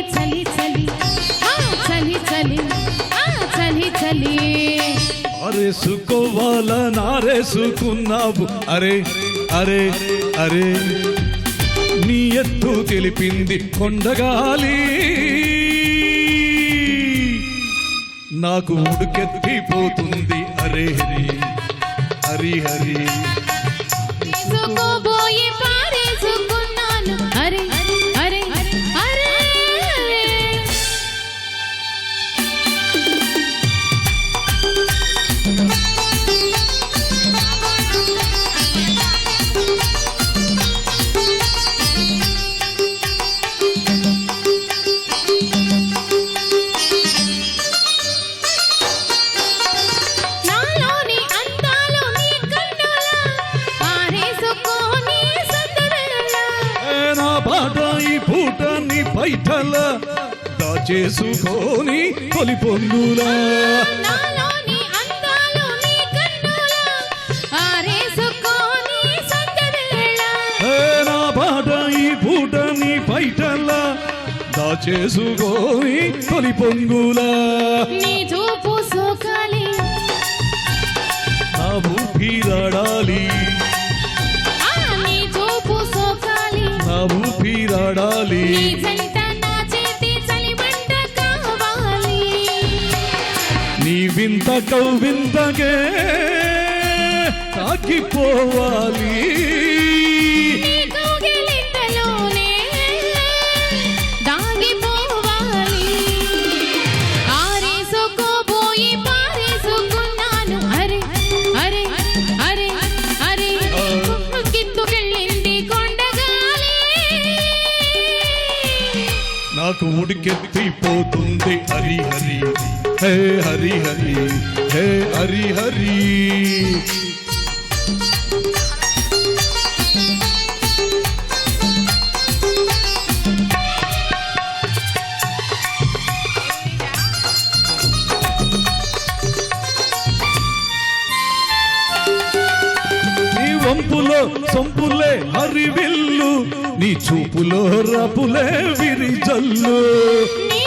చలి చలి. చలి చలి. చలి చలి. అరేసుకోవాల నారేసుకున్నావు. అరే అరే అరే. నీ ఎత్తు తెలిపింది కొండగాలి. నాకు ఉడుకెత్తిపోతుంది అరే హరి హరి హరి. తీసుకోబోయి బయటల దాచేసుకోని తొలి అందాలు నీ పాట ఈ పూట నీ బయటల దాచేసుకోని తొలి పొంగులా నీ చూపు సోకాలి. నా ఊపిరాడాలి ఆ వింత కౌవింతగే తాకిపోవాలి నాకు ఉడికెత్తిపోతుంది హరి హరి హే హరి హరి హే హరి హరి. నీ వంపులో సొంపులే హరివిల్లు నీ చూపులో రపులే విరిజల్లు. నీ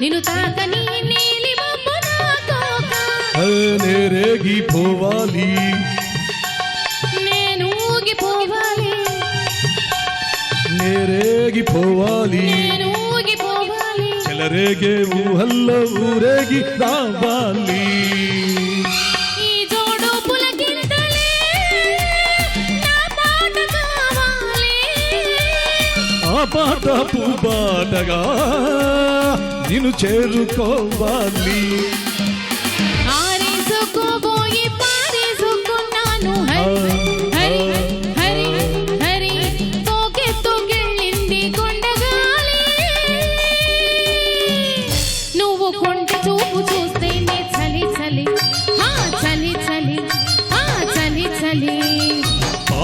నిన్ను తాకని నేరేగిపోవాలి నేను ఊగిపోవాలి. నేరేగిపోవాలి నేను ఊగిపోవాలి. చెలరేగే ఊహల్లో ఊరేగి రావాలి. ఆ పాట పూబాటగా నిన్ను చేరుకోవాలి.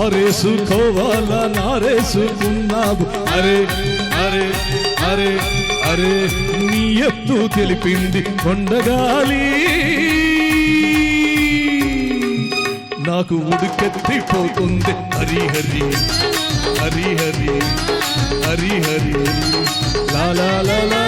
ఆరేసుకోవాల నారేసుకున్నావు? అరే అరే అరే అరే నీ ఎత్తు తెలిపింది కొండగాలి. నాకు ఉడికెత్తిపోతుంది హరి హరిహరి హరిహరి. లాలా లాలా